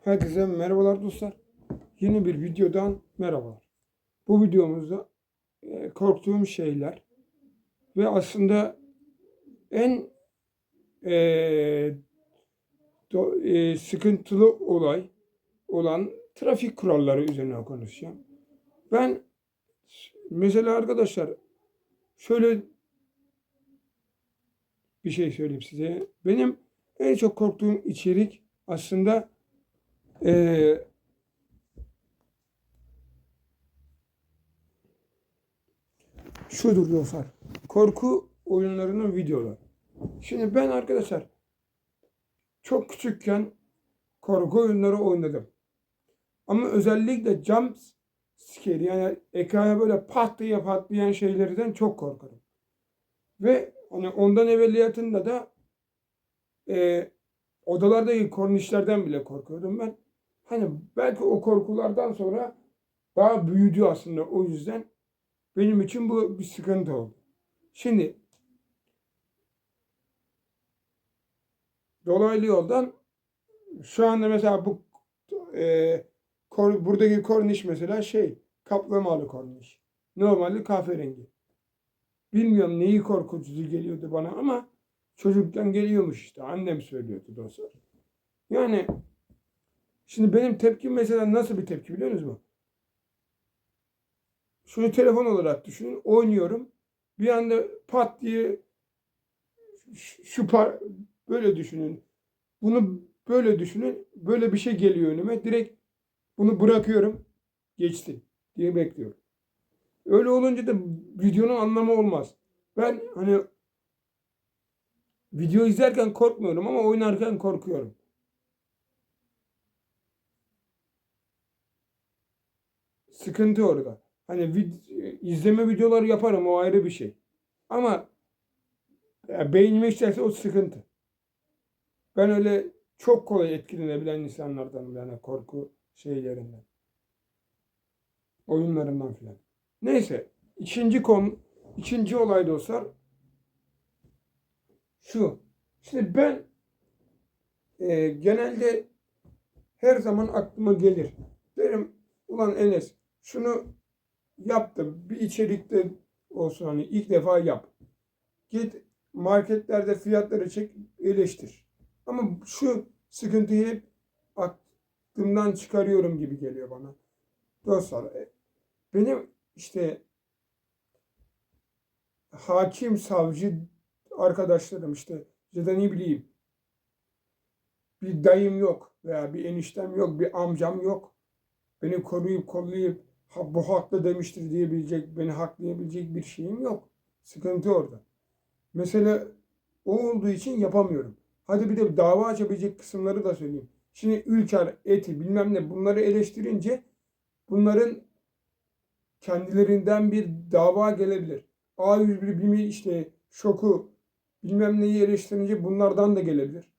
Herkese merhabalar dostlar. Yeni bir videodan merhabalar. Bu videomuzda e, korktuğum şeyler ve aslında en e, do- e, sıkıntılı olay olan trafik kuralları üzerine konuşacağım. Ben mesela arkadaşlar şöyle bir şey söyleyeyim size. Benim en çok korktuğum içerik aslında ee, şudur dostlar. Korku oyunlarının videoları. Şimdi ben arkadaşlar çok küçükken korku oyunları oynadım. Ama özellikle jump scare yani ekrana böyle pat diye patlayan şeylerden çok korkarım. Ve hani ondan evveliyatında da e, odalardaki kornişlerden bile korkuyordum ben. Hani belki o korkulardan sonra daha büyüdü aslında o yüzden benim için bu bir sıkıntı oldu. Şimdi dolaylı yoldan şu anda mesela bu e, kor, buradaki korniş mesela şey kaplamalı korniş. Normalde kahverengi. Bilmiyorum neyi korkutucu geliyordu bana ama çocukken geliyormuş işte. Annem söylüyordu dostlar. Yani şimdi benim tepkim mesela nasıl bir tepki biliyor musunuz mu? Şunu telefon olarak düşünün. Oynuyorum. Bir anda pat diye şu par böyle düşünün. Bunu böyle düşünün. Böyle bir şey geliyor önüme. Direkt bunu bırakıyorum. Geçti diye bekliyorum. Öyle olunca da videonun anlamı olmaz. Ben hani video izlerken korkmuyorum ama oynarken korkuyorum. Sıkıntı orada. Hani vid- izleme videoları yaparım o ayrı bir şey. Ama ya beynime işlerse o sıkıntı. Ben öyle çok kolay etkilenebilen insanlardan yani korku şeylerinden. Oyunlarından filan. Neyse. ikinci konu, ikinci olay dostlar şu. Şimdi ben e, genelde her zaman aklıma gelir. Derim ulan Enes şunu yaptım. Bir içerikte olsun hani ilk defa yap. Git marketlerde fiyatları çek eleştir. Ama şu sıkıntıyı hep aklımdan çıkarıyorum gibi geliyor bana. Dostlar e, benim işte hakim, savcı arkadaşlarım işte ya da ne bileyim bir dayım yok veya bir eniştem yok, bir amcam yok. Beni koruyup kollayıp bu haklı demiştir diyebilecek, beni haklayabilecek bir şeyim yok. Sıkıntı orada. Mesela o olduğu için yapamıyorum. Hadi bir de dava açabilecek kısımları da söyleyeyim. Şimdi Ülker, Eti bilmem ne bunları eleştirince bunların kendilerinden bir dava gelebilir. A101 bilmi işte şoku bilmem neyi eleştirince bunlardan da gelebilir.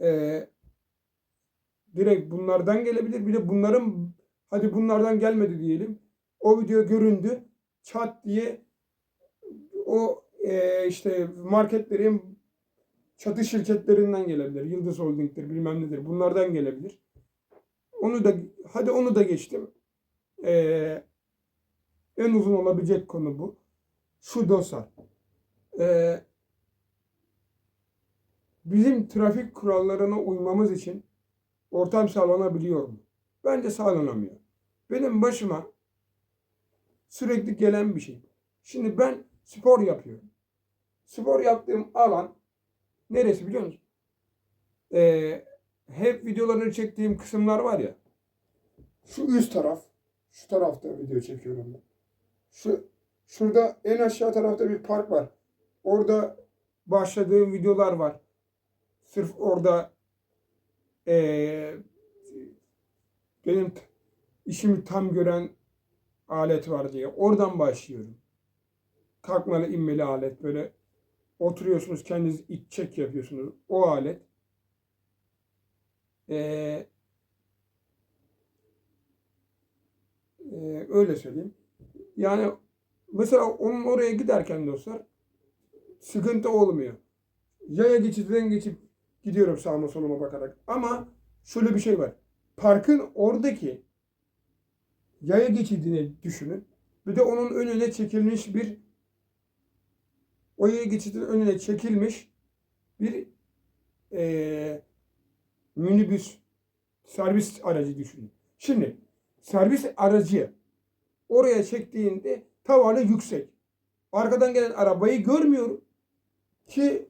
Ee, direkt bunlardan gelebilir. Bir de bunların hadi bunlardan gelmedi diyelim. O video göründü. Çat diye o e, işte marketlerin çatı şirketlerinden gelebilir. Yıldız Holding'dir bilmem nedir. Bunlardan gelebilir. Onu da hadi onu da geçtim. Ee, en uzun olabilecek konu bu. Şu dosya. Ee, bizim trafik kurallarına uymamız için ortam sağlanabiliyor mu? Bence sağlanamıyor. Benim başıma sürekli gelen bir şey. Şimdi ben spor yapıyorum. Spor yaptığım alan neresi biliyor musun? Ee, hep videolarını çektiğim kısımlar var ya. Şu üst taraf. Şu tarafta video çekiyorum ben. Şu şurada en aşağı tarafta bir park var. Orada başladığım videolar var. Sırf orada eee, benim işimi tam gören alet var diye. Oradan başlıyorum. Kalkmalı inmeli alet. Böyle oturuyorsunuz kendiniz iç çek yapıyorsunuz. O alet. Eee eee, öyle söyleyeyim. Yani mesela onun oraya giderken dostlar sıkıntı olmuyor. Yaya geçidinden geçip gidiyorum sağıma soluma bakarak. Ama şöyle bir şey var. Parkın oradaki yaya geçidini düşünün. Bir de onun önüne çekilmiş bir o yaya geçidinin önüne çekilmiş bir eee minibüs servis aracı düşünün. Şimdi servis aracı oraya çektiğinde tavanı yüksek. Arkadan gelen arabayı görmüyorum ki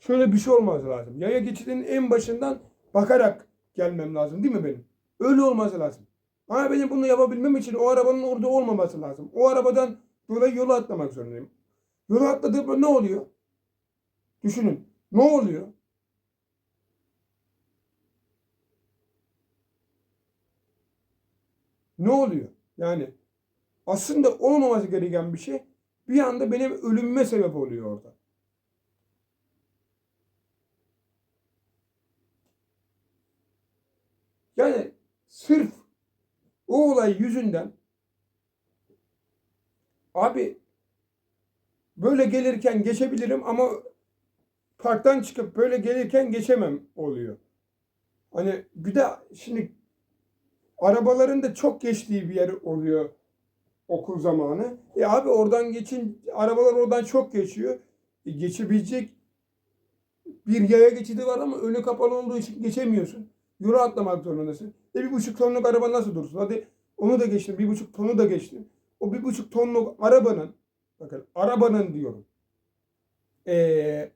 şöyle bir şey olması lazım. Yaya geçidinin en başından bakarak gelmem lazım değil mi benim? Öyle olması lazım. Ama benim bunu yapabilmem için o arabanın orada olmaması lazım. O arabadan dolayı yolu atlamak zorundayım. Yolu atladığımda ne oluyor? Düşünün. Ne oluyor? Ne oluyor? Yani aslında olmaması gereken bir şey bir anda benim ölümüme sebep oluyor orada. Yani sırf o olay yüzünden abi böyle gelirken geçebilirim ama parktan çıkıp böyle gelirken geçemem oluyor. Hani bir de şimdi arabaların da çok geçtiği bir yer oluyor okul zamanı. E abi oradan geçin arabalar oradan çok geçiyor. E geçebilecek bir yaya geçidi var ama önü kapalı olduğu için geçemiyorsun. Yolu atlamak zorundasın. E bir buçuk tonluk araba nasıl dursun? Hadi onu da geçtim. Bir buçuk tonu da geçtim. O bir buçuk tonluk arabanın bakın arabanın diyorum. Ee,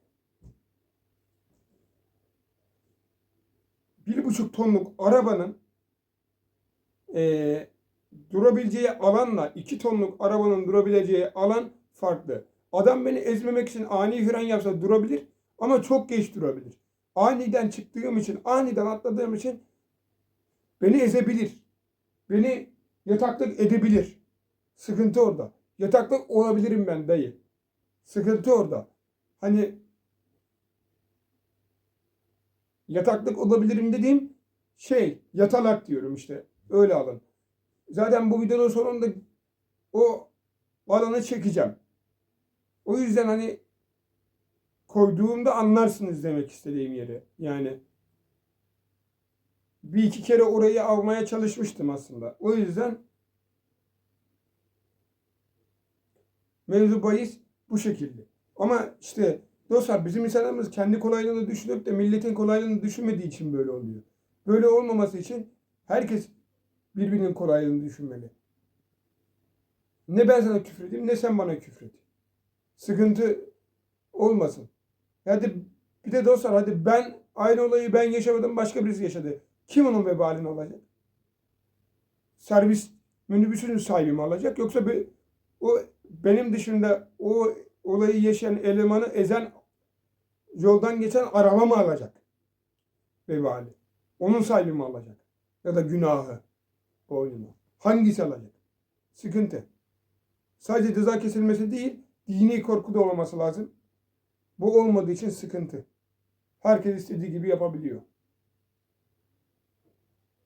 bir buçuk tonluk arabanın ee, durabileceği alanla iki tonluk arabanın durabileceği alan farklı. Adam beni ezmemek için ani fren yapsa durabilir ama çok geç durabilir. Aniden çıktığım için, aniden atladığım için beni ezebilir. Beni yataklık edebilir. Sıkıntı orada. Yataklık olabilirim ben dayı. Sıkıntı orada. Hani yataklık olabilirim dediğim şey yatalak diyorum işte. Öyle alın. Zaten bu videonun sonunda o alanı çekeceğim. O yüzden hani koyduğumda anlarsınız demek istediğim yeri. Yani bir iki kere orayı almaya çalışmıştım aslında. O yüzden mevzu bahis bu şekilde. Ama işte dostlar bizim insanlarımız kendi kolaylığını düşünüp de milletin kolaylığını düşünmediği için böyle oluyor. Böyle olmaması için herkes birbirinin kolaylığını düşünmeli. Ne ben sana küfür edeyim ne sen bana küfür et. Sıkıntı olmasın. Hadi bir de dostlar hadi ben aynı olayı ben yaşamadım başka birisi yaşadı. Kim onun vebalini olacak? Servis minibüsünün sahibi mi alacak yoksa bir, o benim dışında o olayı yaşayan elemanı ezen yoldan geçen araba mı alacak? Vebali. Onun sahibi mi alacak? Ya da günahı boynuna. Hangisi alacak? Sıkıntı. Sadece ceza kesilmesi değil, dini korku da olması lazım. Bu olmadığı için sıkıntı. Herkes istediği gibi yapabiliyor.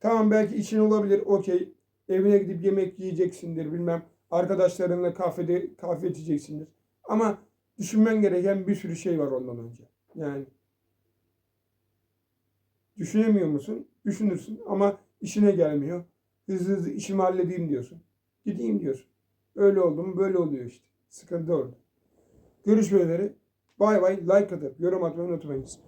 Tamam belki için olabilir, okey. Evine gidip yemek yiyeceksindir, bilmem. Arkadaşlarınla kafede kahve içeceksindir. Ama düşünmen gereken bir sürü şey var ondan önce. Yani düşünemiyor musun? Düşünürsün ama işine gelmiyor. Hızlı hızlı işimi halledeyim diyorsun. Gideyim diyorsun. Öyle oldu mu böyle oluyor işte. Sıkıntı orada. Görüşmek üzere. Bay bay. Like atıp yorum atmayı unutmayınız.